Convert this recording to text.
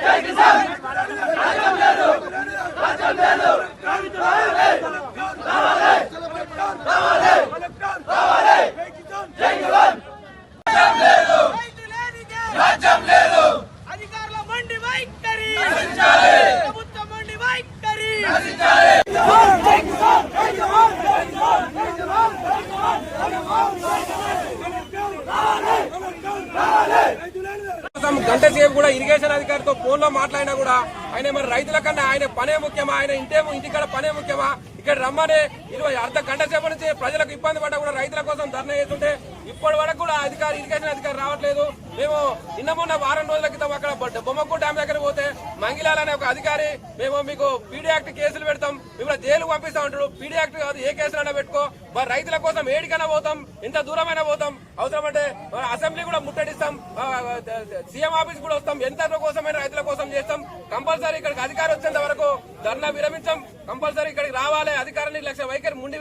Pakistan! Irrigation అధికారితో ఫోన్లో మాట్లాడినా కూడా ఆయన మరి రైతుల కన్నా ఆయన పనే ముఖ్యమా? ఆయన ఇంటేమో ఇంటికాడ పనే ముఖ్యమా? ఇక్కడ రమ్మనే ఇరవై అర్ధ గంట సేపు నుంచి ప్రజలకు ఇబ్బంది పడ్డా కూడా రైతుల కోసం ధర్నా చేస్తుంటే ఇప్పటి వరకు కూడా అధికారి ఇరిగేషన్ అధికారి రావట్లేదు. మేము నిన్న మొన్న వారం రోజుల క్రితం అక్కడ బొమ్మకు డ్యామ్ దగ్గర అనే ఒక అధికారి మేము మీకు పీడీ యాక్ట్ కేసులు పెడతాం మిమ్మల్ని జైలు పంపిస్తా ఉంటాడు. పీడీ యాక్ట్ కాదు ఏ కేసులైనా పెట్టుకో. మరి రైతుల కోసం ఏడికైనా పోతాం ఇంత దూరమైనా పోతాం. అవసరమంటే అసెంబ్లీ కూడా ముట్టడిస్తాం సీఎం ఆఫీస్ కూడా వస్తాం. ఎంత కోసమైనా రైతుల కోసం చేస్తాం. కంపల్సరీ ఇక్కడికి అధికారి వచ్చేంత వరకు ధర్నా విరమించాం. కంపల్సరీ ఇక్కడికి రావాలి. అధికారాన్ని లక్ష వైఖరి ముండి